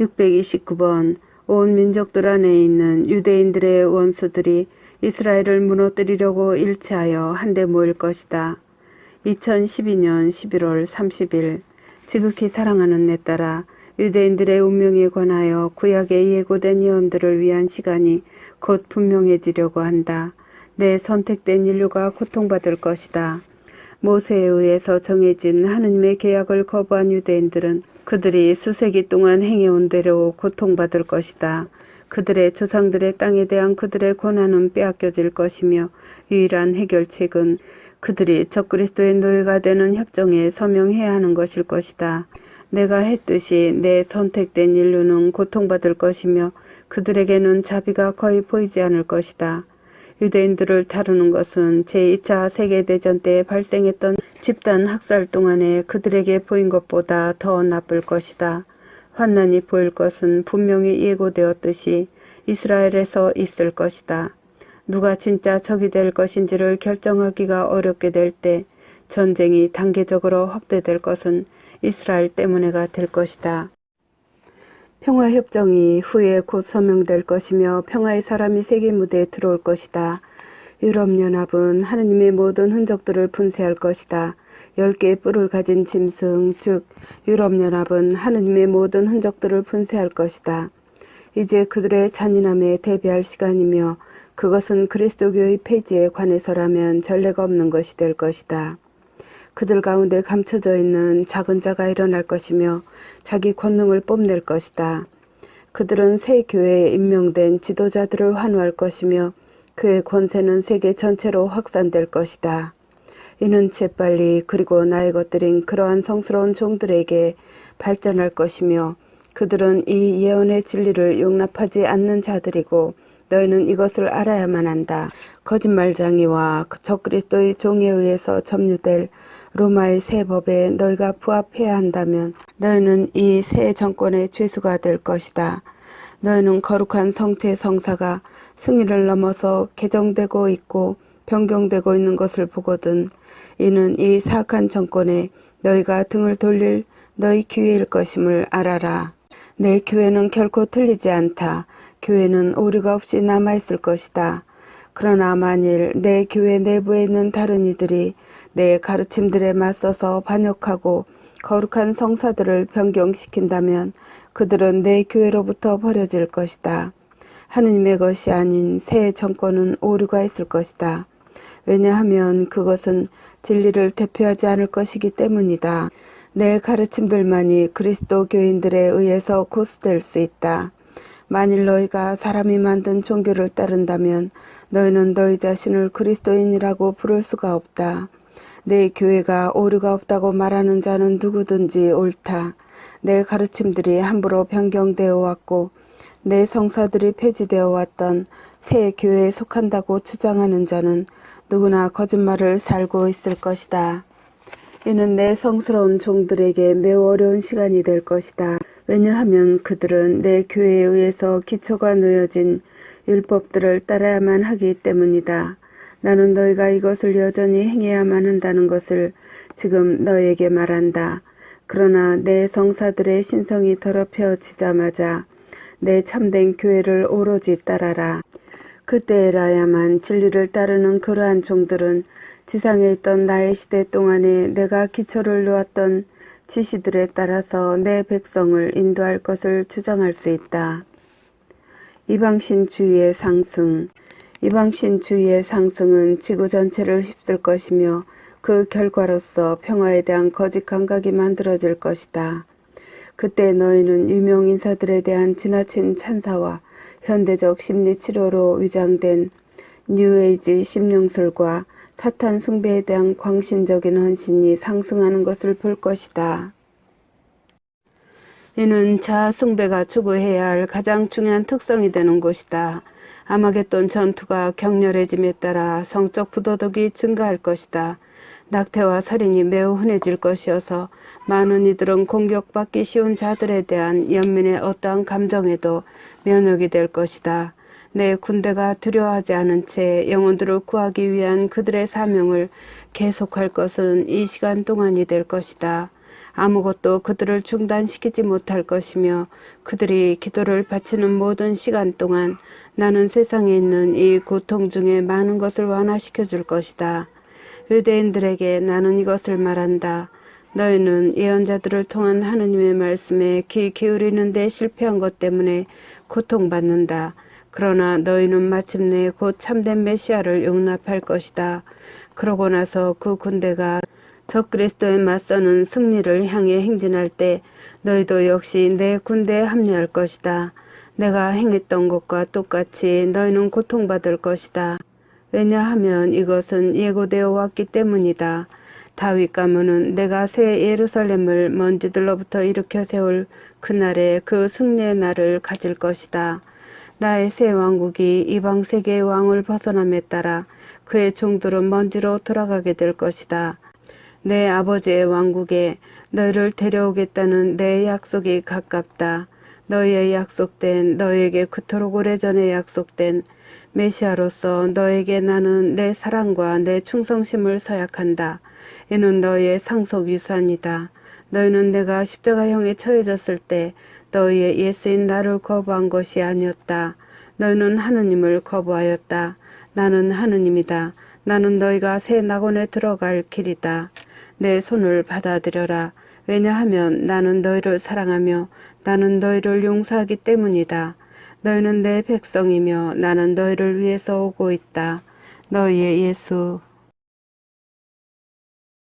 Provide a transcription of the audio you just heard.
629번 온 민족들 안에 있는 유대인들의 원수들이 이스라엘을 무너뜨리려고 일치하여 한데 모일 것이다. 2012년 11월 30일 지극히 사랑하는 내 딸아 유대인들의 운명에 관하여 구약에 예고된 예언들을 위한 시간이 곧 분명해지려고 한다. 내 선택된 인류가 고통받을 것이다. 모세에 의해서 정해진 하느님의 계약을 거부한 유대인들은 그들이 수세기 동안 행해온 대로 고통받을 것이다. 그들의 조상들의 땅에 대한 그들의 권한은 빼앗겨질 것이며 유일한 해결책은 그들이 적그리스도의 노예가 되는 협정에 서명해야 하는 것일 것이다. 내가 했듯이 내 선택된 인류는 고통받을 것이며 그들에게는 자비가 거의 보이지 않을 것이다. 유대인들을 다루는 것은 제2차 세계대전 때 발생했던 집단 학살 동안에 그들에게 보인 것보다 더 나쁠 것이다. 환난이 보일 것은 분명히 예고되었듯이 이스라엘에서 있을 것이다. 누가 진짜 적이 될 것인지를 결정하기가 어렵게 될 때 전쟁이 단계적으로 확대될 것은 이스라엘 때문에가 될 것이다. 평화협정이 후에 곧 서명될 것이며 평화의 사람이 세계 무대에 들어올 것이다. 유럽연합은 하느님의 모든 흔적들을 분쇄할 것이다. 열 개의 뿔을 가진 짐승, 즉 유럽연합은 하느님의 모든 흔적들을 분쇄할 것이다. 이제 그들의 잔인함에 대비할 시간이며 그것은 그리스도교의 폐지에 관해서라면 전례가 없는 것이 될 것이다. 그들 가운데 감춰져 있는 작은 자가 일어날 것이며 자기 권능을 뽐낼 것이다. 그들은 새 교회에 임명된 지도자들을 환호할 것이며 그의 권세는 세계 전체로 확산될 것이다. 이는 재빨리 그리고 나의 것들인 그러한 성스러운 종들에게 발전할 것이며 그들은 이 예언의 진리를 용납하지 않는 자들이고 너희는 이것을 알아야만 한다. 거짓말장이와 적그리스도의 종에 의해서 점유될 로마의 새 법에 너희가 부합해야 한다면 너희는 이 새 정권의 죄수가 될 것이다. 너희는 거룩한 성체 성사가 승리를 넘어서 개정되고 있고 변경되고 있는 것을 보거든 이는 이 사악한 정권에 너희가 등을 돌릴 너희 기회일 것임을 알아라. 내 교회는 결코 틀리지 않다. 교회는 오류가 없이 남아있을 것이다. 그러나 만일 내 교회 내부에 있는 다른 이들이 내 가르침들에 맞서서 반역하고 거룩한 성사들을 변경시킨다면 그들은 내 교회로부터 버려질 것이다. 하느님의 것이 아닌 새 정권은 오류가 있을 것이다. 왜냐하면 그것은 진리를 대표하지 않을 것이기 때문이다. 내 가르침들만이 그리스도 교인들에 의해서 고수될 수 있다. 만일 너희가 사람이 만든 종교를 따른다면 너희는 너희 자신을 그리스도인이라고 부를 수가 없다. 내 교회가 오류가 없다고 말하는 자는 누구든지 옳다. 내 가르침들이 함부로 변경되어 왔고 내 성사들이 폐지되어 왔던 새 교회에 속한다고 주장하는 자는 누구나 거짓말을 살고 있을 것이다. 이는 내 성스러운 종들에게 매우 어려운 시간이 될 것이다. 왜냐하면 그들은 내 교회에 의해서 기초가 놓여진 율법들을 따라야만 하기 때문이다. 나는 너희가 이것을 여전히 행해야만 한다는 것을 지금 너에게 말한다. 그러나 내 성사들의 신성이 더럽혀지자마자 내 참된 교회를 오로지 따라라. 그때라야만 진리를 따르는 그러한 종들은 지상에 있던 나의 시대 동안에 내가 기초를 놓았던 지시들에 따라서 내 백성을 인도할 것을 주장할 수 있다. 이방신주의의 상승 이방신주의의 상승은 지구 전체를 휩쓸 것이며 그 결과로서 평화에 대한 거짓 감각이 만들어질 것이다. 그때 너희는 유명 인사들에 대한 지나친 찬사와 현대적 심리 치료로 위장된 뉴에이지 심령술과 사탄 숭배에 대한 광신적인 헌신이 상승하는 것을 볼 것이다. 이는 자아 숭배가 추구해야 할 가장 중요한 특성이 되는 곳이다. 아마겟돈 전투가 격렬해짐에 따라 성적 부도덕이 증가할 것이다. 낙태와 살인이 매우 흔해질 것이어서 많은 이들은 공격받기 쉬운 자들에 대한 연민의 어떠한 감정에도 면역이 될 것이다. 내 군대가 두려워하지 않은 채 영혼들을 구하기 위한 그들의 사명을 계속할 것은 이 시간 동안이 될 것이다. 아무것도 그들을 중단시키지 못할 것이며 그들이 기도를 바치는 모든 시간 동안 나는 세상에 있는 이 고통 중에 많은 것을 완화시켜 줄 것이다. 유대인들에게 나는 이것을 말한다. 너희는 예언자들을 통한 하느님의 말씀에 귀 기울이는 데 실패한 것 때문에 고통받는다. 그러나 너희는 마침내 곧 참된 메시아를 용납할 것이다. 그러고 나서 그 군대가 적 그리스도에 맞서는 승리를 향해 행진할 때 너희도 역시 내 군대에 합류할 것이다. 내가 행했던 것과 똑같이 너희는 고통받을 것이다. 왜냐하면 이것은 예고되어 왔기 때문이다. 다윗 가문은 내가 새 예루살렘을 먼지들로부터 일으켜 세울 그날에 그 승리의 날을 가질 것이다. 나의 새 왕국이 이방 세계의 왕을 벗어남에 따라 그의 종들은 먼지로 돌아가게 될 것이다. 내 아버지의 왕국에 너희를 데려오겠다는 내 약속이 가깝다. 너희의 약속된 너희에게 그토록 오래전에 약속된 메시아로서 너에게 나는 내 사랑과 내 충성심을 서약한다. 이는 너희의 상속 유산이다. 너희는 내가 십자가형에 처해졌을 때 너희의 예수인 나를 거부한 것이 아니었다. 너희는 하느님을 거부하였다. 나는 하느님이다. 나는 너희가 새 낙원에 들어갈 길이다. 내 손을 받아들여라. 왜냐하면 나는 너희를 사랑하며 나는 너희를 용서하기 때문이다. 너희는 내 백성이며 나는 너희를 위해서 오고 있다. 너희의 예수